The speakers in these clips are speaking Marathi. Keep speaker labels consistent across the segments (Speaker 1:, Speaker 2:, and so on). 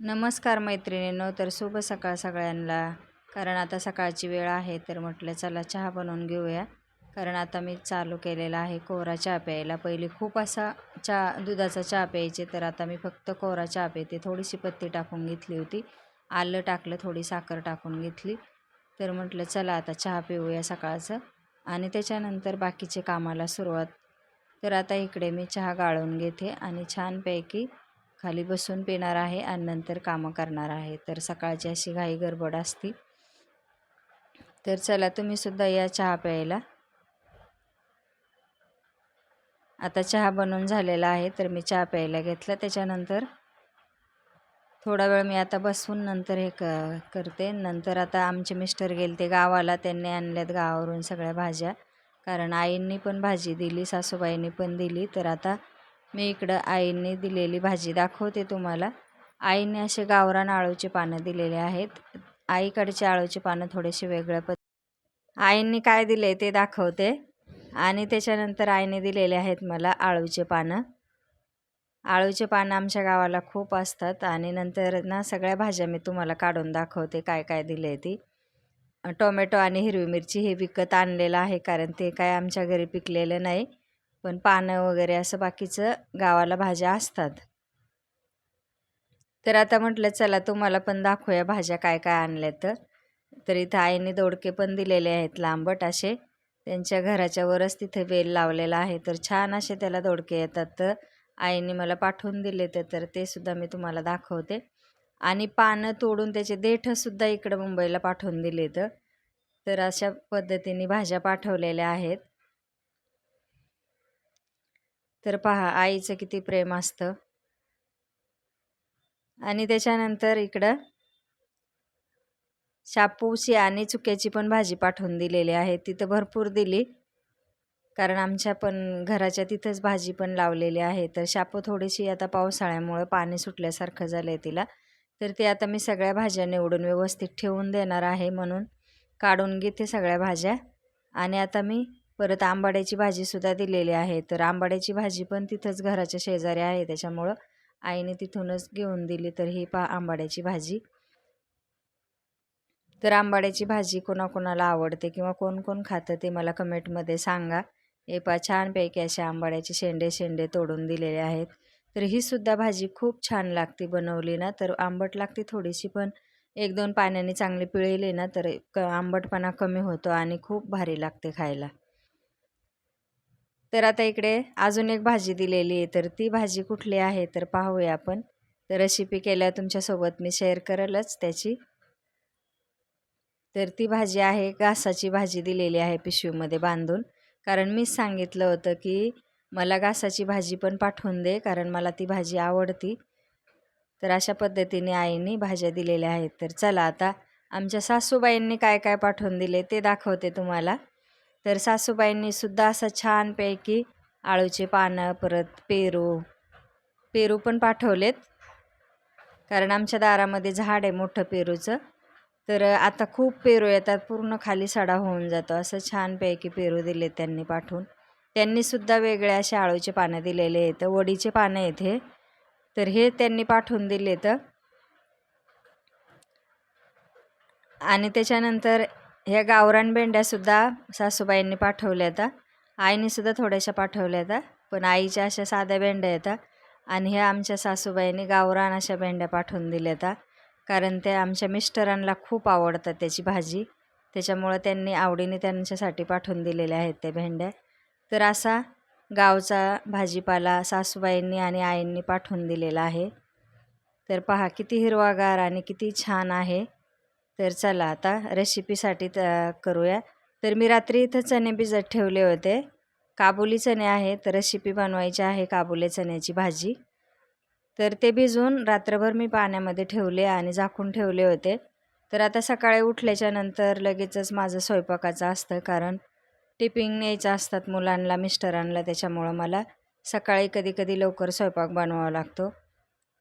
Speaker 1: नमस्कार मैत्रिणींनो तर शुभ सकाळ सगळ्यांना. कारण आता सकाळची वेळ आहे तर म्हटलं चला चहा बनवून घेऊया. कारण आता मी चालू केलेला आहे कोरा चहा प्यायला. पहिले खूप असा चहा दुधाचा चहा प्यायचे तर आता मी फक्त कोरा चहा प्यायते. थोडीशी पत्ती टाकून घेतली होती. आलं टाकलं थोडी साखर टाकून घेतली. तर म्हटलं चला आता चहा पिऊया सकाळचं. आणि त्याच्यानंतर बाकीचे कामाला सुरुवात. तर आता इकडे मी चहा गाळून घेते आणि छानपैकी खाली बसून पिणार आहे आणि नंतर कामं करणार आहे. तर सकाळची अशी घाई गडबड असती. तर चला तुम्हीसुद्धा या चहा प्यायला. आता चहा बनवून झालेला आहे तर मी चहा प्यायला घेतला. त्याच्यानंतर थोडा वेळ मी आता बसून नंतर हे क करते. नंतर आता आमचे मिस्टर गेले ते गावाला. त्यांनी आणल्यात गावावरून सगळ्या भाज्या. कारण आईंनी पण भाजी दिली सासूबाईंनी पण दिली. तर आता मी इकडं आईने दिलेली भाजी दाखवते तुम्हाला. आईने असे गावरान आळूचे पानं दिलेले आहेत. आईकडचे आळूचे पानं थोडेसे वेगळ्या पद आईंनी काय दिले ते दाखवते. आणि त्याच्यानंतर आईने दिलेले आहेत मला आळूचे पानं. आळूचे पानं आमच्या गावाला खूप असतात. आणि नंतर ना सगळ्या भाज्या मी तुम्हाला काढून दाखवते काय काय दिले ती. टोमॅटो आणि हिरवी मिरची हे विकत आणलेलं आहे कारण ते काय आमच्या घरी पिकलेलं नाही. पण पानं वगैरे असं बाकीचं गावाला भाज्या असतात. तर आता म्हटलं चला तुम्हाला पण दाखवूया भाज्या काय काय आणल्या तर तर इथं आईने दोडके पण दिलेले आहेत लांबट असे. त्यांच्या घराच्या वरच तिथे वेल लावलेला आहे. तर छान असे त्याला दोडके येतात. तर आईने मला पाठवून दिले तर तर ते सुद्धा मी तुम्हाला दाखवते. आणि पानं तोडून त्याचे देठसुद्धा इकडं मुंबईला पाठवून दिले तर अशा पद्धतीने भाज्या पाठवलेल्या आहेत. तर पहा आईचं किती प्रेम असतं. आणि त्याच्यानंतर इकडं शापूची आणि चुक्याची पण भाजी पाठवून दिलेली आहे. तिथं भरपूर दिली. कारण आमच्या पण घराच्या तिथंच भाजी पण लावलेली आहे. तर शापू थोडीशी आता पावसाळ्यामुळं पाणी सुटल्यासारखं झालं आहे तिला. तर ते आता मी सगळ्या भाज्या निवडून व्यवस्थित ठेवून देणार आहे म्हणून. काढून घेते सगळ्या भाज्या. आणि आता मी परत आंबाड्याची भाजीसुद्धा दिलेली आहे. तर आंबाड्याची भाजी पण तिथंच घराच्या शेजारी आहे. त्याच्यामुळं आईने तिथूनच घेऊन दिली. तर ही पा आंबाड्याची भाजी. तर आंबाड्याची भाजी कोणाकोणाला आवडते किंवा कोण कोण खातं ते मला कमेंटमध्ये सांगा. हे पा छानपैकी अशा आंबाड्याचे शेंडे शेंडे तोडून दिलेले आहेत. तर ही सुद्धा भाजी खूप छान लागते बनवली ना. तर आंबट लागते थोडीशी पण. एक दोन पाण्याने चांगली पिळली ना तर क आंबटपणा कमी होतो आणि खूप भारी लागते खायला. तर आता इकडे अजून एक भाजी दिलेली आहे तर ती भाजी कुठली आहे तर पाहूया आपण. तर रेसिपी केल्या तुमच्यासोबत मी शेअर करेलच त्याची. तर ती भाजी आहे घासाची भाजी दिलेली आहे पिशवीमध्ये बांधून. कारण मीच सांगितलं होतं की मला घासाची भाजी पण पाठवून दे कारण मला ती भाजी आवडती. तर अशा पद्धतीने आईने भाज्या दिलेल्या आहेत. तर चला आता आमच्या सासूबाईंनी काय काय पाठवून दिले ते दाखवते तुम्हाला. तर सासूबाईंनी सुद्धा असं छानपैकी आळूचे पानं परत पेरू पेरू पण पाठवलेत. कारण आमच्या दारामध्ये झाड आहे मोठं पेरूचं. तर आता खूप पेरू येतात पूर्ण खाली सडा होऊन जातो. असं छानपैकी पेरू दिले त्यांनी पाठवून. त्यांनीसुद्धा वेगळे असे आळूचे पानं दिलेले आहेत. वडीचे पानं आहेत हे. तर हे त्यांनी पाठवून दिले तर आणि त्याच्यानंतर ह्या गावरान भेंड्यासुद्धा सासूबाईंनी पाठवल्या होत्या. आईनेसुद्धा थोड्याशा पाठवल्या होत्या पण आईच्या अशा साध्या भेंड्या येतात आणि ह्या आमच्या सासूबाईंनी गावरान अशा भेंड्या पाठवून दिल्या होत्या. कारण त्या आमच्या मिस्टरांना खूप आवडतात त्याची भाजी. त्याच्यामुळं त्यांनी आवडीने त्यांच्यासाठी पाठवून दिलेल्या आहेत त्या भेंड्या. तर असा गावचा भाजीपाला सासूबाईंनी आणि आईंनी पाठवून दिलेला आहे. तर पहा किती हिरवागार आणि किती छान आहे. तर चला आता रेसिपीसाठी त करूया. तर मी रात्री इथं चणे भिजत ठेवले होते. काबुली चणे आहेत. तर रेसिपी बनवायची आहे काबुले चण्याची भाजी. तर ते भिजून रात्रभर मी पाण्यामध्ये ठेवले आणि झाकून ठेवले होते. तर आता सकाळी उठल्याच्या नंतर लगेचच माझं स्वयंपाकाचं असतं कारण टिपिंग न्यायचं असतात मुलांना मिस्टरांना त्याच्यामुळं मला सकाळी कधी कधी लवकर स्वयंपाक बनवावा लागतो.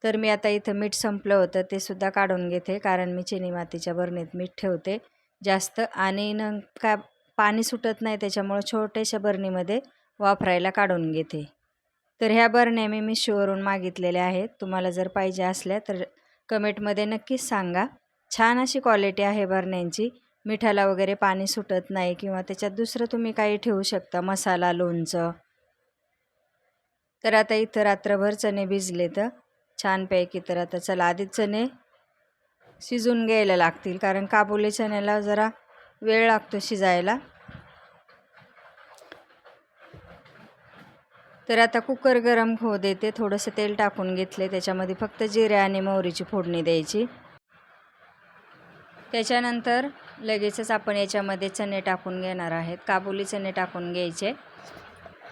Speaker 1: तर मी आता इथं मीठ संपलं होतं ते सुद्धा काढून घेते कारण मी चिनी मातीच्या बरणीत मीठ ठेवते जास्त. आणि न का पाणी सुटत नाही त्याच्यामुळं छोट्याशा बरणीमध्ये वापरायला काढून घेते. तर ह्या बरण्या मी मिशोवरून मागितलेल्या आहेत. तुम्हाला जर पाहिजे असल्या तर कमेंटमध्ये नक्कीच सांगा. छान अशी क्वालिटी आहे बरण्यांची. मिठाला वगैरे पाणी सुटत नाही किंवा त्याच्यात दुसरं तुम्ही काही ठेवू शकता मसाला लोणचं. तर आता इथं रात्रभर चणे भिजले तर छानपैकी तर आता चला आधीच चणे शिजून घ्यायला लागतील कारण काबुली चण्याला जरा वेळ लागतो शिजायला. तर आता कुकर गरम होऊ देते थोडंसं तेल टाकून घेतले त्याच्यामध्ये फक्त जिरे आणि मोहरीची फोडणी द्यायची. त्याच्यानंतर लगेचच आपण याच्यामध्ये चणे टाकून घेणार आहेत. काबुली चणे टाकून घ्यायचे.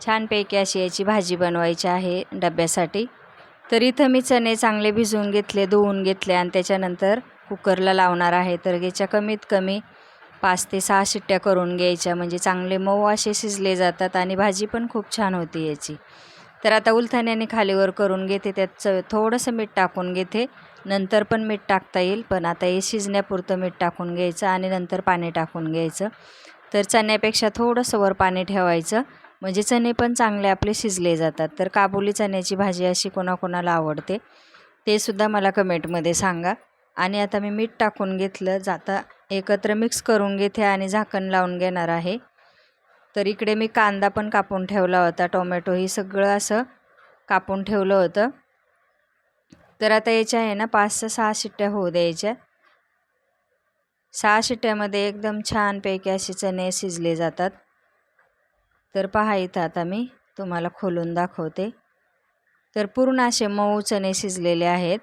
Speaker 1: छानपैकी अशी याची भाजी बनवायची आहे डब्यासाठी. तर इथं मी चणे चांगले भिजवून घेतले धुवून घेतले आणि त्याच्यानंतर कुकरला लावणार आहे. तर याच्या कमीत कमी पाच ते सहा शिट्ट्या करून घ्यायच्या. म्हणजे चांगले मऊ असे शिजले जातात आणि भाजी पण खूप छान होती याची. तर आता उलथाण्याने खालीवर करून घेते. त्यात च थोडंसं मीठ टाकून घेते. नंतर पण मीठ टाकता येईल पण आता हे शिजण्यापुरतं मीठ टाकून घ्यायचं आणि नंतर पाणी टाकून घ्यायचं. तर चण्यापेक्षा थोडंसं वर पाणी ठेवायचं. म्हणजे चणे पण चांगले आपले शिजले जातात. तर काबुली चण्याची भाजी अशी कोणाकोणाला आवडते ते सुद्धा मला कमेंटमध्ये सांगा. आणि आता मी मीठ टाकून घेतलं जाता एकत्र मिक्स करून घेते आणि झाकण लावून घेणार आहे. तर इकडे मी कांदा पण कापून ठेवला होता टोमॅटो ही सगळं असं कापून ठेवलं होतं. तर आता याच्या आहे ना पाच ते सहा शिट्ट्या होऊ द्यायच्या. सहा शिट्ट्यामध्ये एकदम छानपैकी असे चणे शिजले जातात. तर पहा इथं आता मी तुम्हाला खोलून दाखवते. तर पूर्ण असे मऊ चणे शिजलेले आहेत.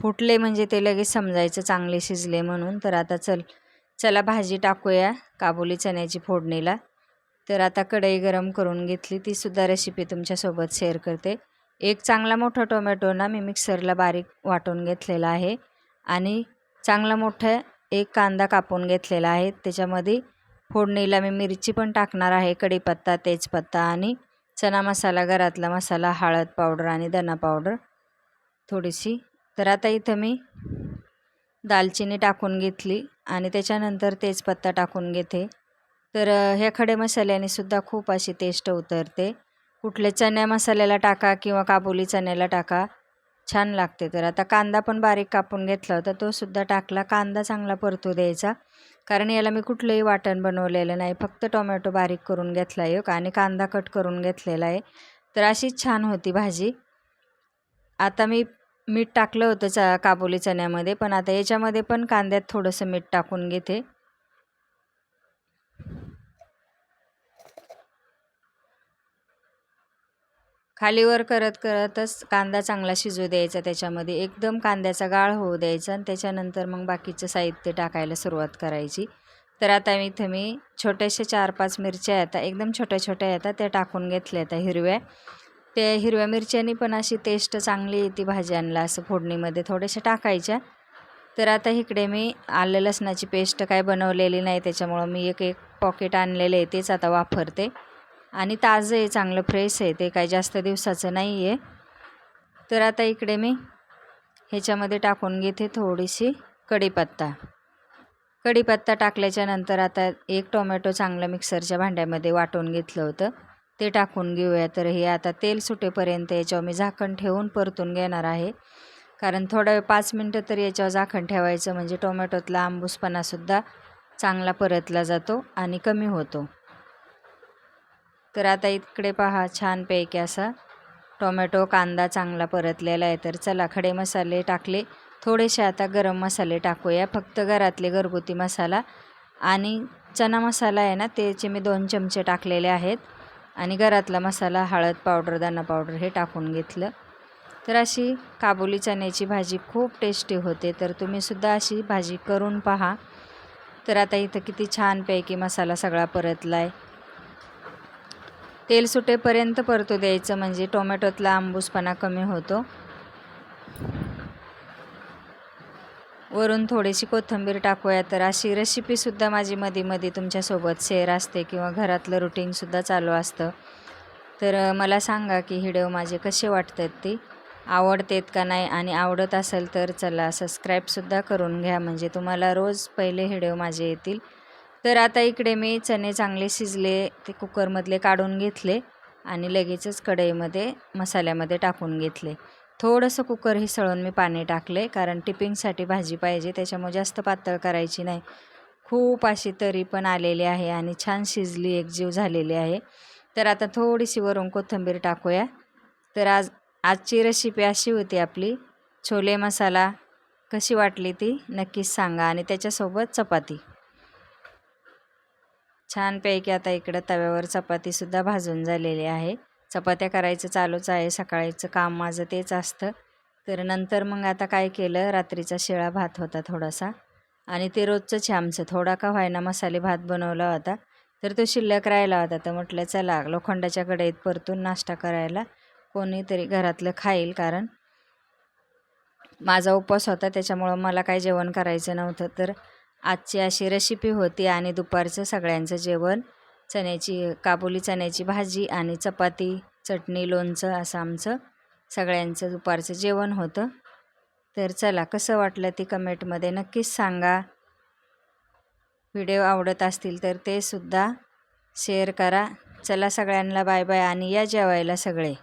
Speaker 1: फुटले म्हणजे ते लगेच समजायचं चांगले शिजले म्हणून. तर आता चल चला भाजी टाकूया काबुली चण्याची फोडणीला. तर आता कढई गरम करून घेतली तीसुद्धा रेसिपी तुमच्यासोबत शेअर करते. एक चांगला मोठा टोमॅटो ना मी मिक्सरला बारीक वाटून घेतलेला आहे. आणि चांगला मोठा एक कांदा कापून घेतलेला आहे. त्याच्यामध्ये फोडणीला मी मिरची पण टाकणार आहे कढीपत्ता तेजपत्ता आणि चना मसाला घरातला मसाला हळद पावडर आणि धना पावडर थोडीशी. तर आता इथं मी दालचिनी टाकून घेतली आणि त्याच्यानंतर तेजपत्ता टाकून घेते. तर ह्या खडे मसाल्याने सुद्धा खूप अशी टेस्ट उतरते. कुठले चण्या मसाल्याला टाका किंवा काबुली चण्याला टाका छान लागते. तर आता कांदा पण बारीक कापून घेतला होता तो सुद्धा टाकला. कांदा चांगला परतू द्यायचा. कारण याला मी कुठलंही वाटण बनवलेलं नाही. फक्त टोमॅटो बारीक करून घेतला आहे आणि कांदा कट करून घेतलेला आहे. तर अशीच छान होती भाजी. आता मी मीठ टाकलं होतं चा काबुली चण्यामध्ये पण आता याच्यामध्ये पण कांद्यात थोडंसं मीठ टाकून घेते. खालीवर करत करतच कांदा चांगला शिजू द्यायचा त्याच्यामध्ये. एकदम कांद्याचा गाळ होऊ द्यायचा आणि त्याच्यानंतर मग बाकीचं साहित्य टाकायला सुरुवात करायची. तर आता मी इथं मी छोट्याशा चार पाच मिरच्या येतात एकदम छोट्या छोट्या येतात त्या टाकून घेतल्या आता हिरव्या. त्या हिरव्या मिरच्यानी पण अशी टेस्ट चांगली येते भाज्यांना असं फोडणीमध्ये. थोड्याशा टाकायच्या. तर आता इकडे मी आलं लसणाची पेस्ट काय बनवलेली नाही त्याच्यामुळं मी एक एक पॉकेट आणलेलं आहे. तेच आता वापरते. आणि ताजं आहे चांगलं फ्रेश आहे ते काही जास्त दिवसाचं नाही आहे तर आता इकडे मी ह्याच्यामध्ये टाकून घेते थोडीशी कढीपत्ता. कढीपत्ता टाकल्याच्यानंतर आता एक टोमॅटो चांगलं मिक्सरच्या भांड्यामध्ये वाटून घेतलं होतं. ते टाकून घेऊया. तर हे आता तेल सुटेपर्यंत याच्यावर मी झाकण ठेवून परतून घेणार आहे. कारण थोडा वेळ पाच मिनटं तर याच्यावर झाकण ठेवायचं. म्हणजे टोमॅटोतला आंबूसपणासुद्धा चांगला परतला जातो आणि कमी होतो. तर आता इकडे पहा छानपैकी असा टोमॅटो कांदा चांगला परतलेला आहे. तर चला खडे मसाले टाकले. थोडेसे आता गरम मसाले टाकूया. फक्त घरातले घरगुती मसाला आणि चना मसाला आहे ना त्याचे मी दोन चमचे टाकलेले आहेत. आणि घरातला मसाला हळद पावडर दाणा पावडर हे टाकून घेतलं. तर अशी काबुली चण्याची भाजी खूप टेस्टी होते. तर तुम्हीसुद्धा अशी भाजी करून पहा. तर आता इथं किती छानपैकी मसाला सगळा परतला आहे तेल सुटेपर्यंत परतू द्यायचं म्हणजे टोमॅटोतला आंबूसपणा कमी होतो. वरून थोडीशी कोथिंबीर टाकूया तर अशी रेसिपीसुद्धा माझी मध्ये मध्ये तुमच्यासोबत शेअर असते किंवा घरातलं रुटीनसुद्धा चालू असतं. तर मला सांगा की हिडिओ माझे कसे वाटतात ती? आवडतेत का नाही? आणि आवडत असेल तर चला सबस्क्राईबसुद्धा करून घ्या म्हणजे तुम्हाला रोज पहिले हिडिओ माझे येतील. तर आता इकडे मी चणे चांगले शिजले ते कुकरमधले काढून घेतले आणि लगेचच कढईमध्ये मसाल्यामध्ये टाकून घेतले. थोडंसं कुकर हिसळून मी पाणी टाकले कारण टिपिंगसाठी भाजी पाहिजे त्याच्यामुळे जास्त पातळ करायची नाही. खूप अशी तरी पण आलेली आहे आणि छान शिजली एकजीव झालेली आहे. तर आता थोडीशी वरून कोथिंबीर टाकूया. तर आज आजची रेसिपी अशी होती आपली. छोले मसाला कशी वाटली ती नक्कीच सांगा. आणि त्याच्यासोबत चपाती. छानपैकी आता इकडं तव्यावर चपातीसुद्धा भाजून झालेली आहे. चपात्या करायचं चालूच आहे. सकाळीचं काम माझं तेच असतं. तर नंतर मग आता काय केलं? रात्रीचा शिळा भात होता थोडासा. आणि ते रोजचंच आहे आमचं. थोडा का व्हायना मसाले भात बनवला होता. तर तो शिल्लक राहिला होता. तर म्हटलं चला लोखंडाच्या कढईत परतून नाश्ता करायला कोणीतरी घरातलं खाईल कारण माझा उपवास होता. त्याच्यामुळं मला काही जेवण करायचं नव्हतं. तर आजची अशी रेसिपी होती आणि दुपारचं सगळ्यांचं जेवण चण्याची काबुली चण्याची भाजी आणि चपाती चटणी लोणचं असं आमचं सगळ्यांचं दुपारचं जेवण होतं. तर चला कसं वाटलं ती कमेंटमध्ये नक्कीच सांगा. व्हिडिओ आवडत असतील तर ते सुद्धा शेअर करा. चला सगळ्यांना बाय बाय आणि या जेवायला सगळे.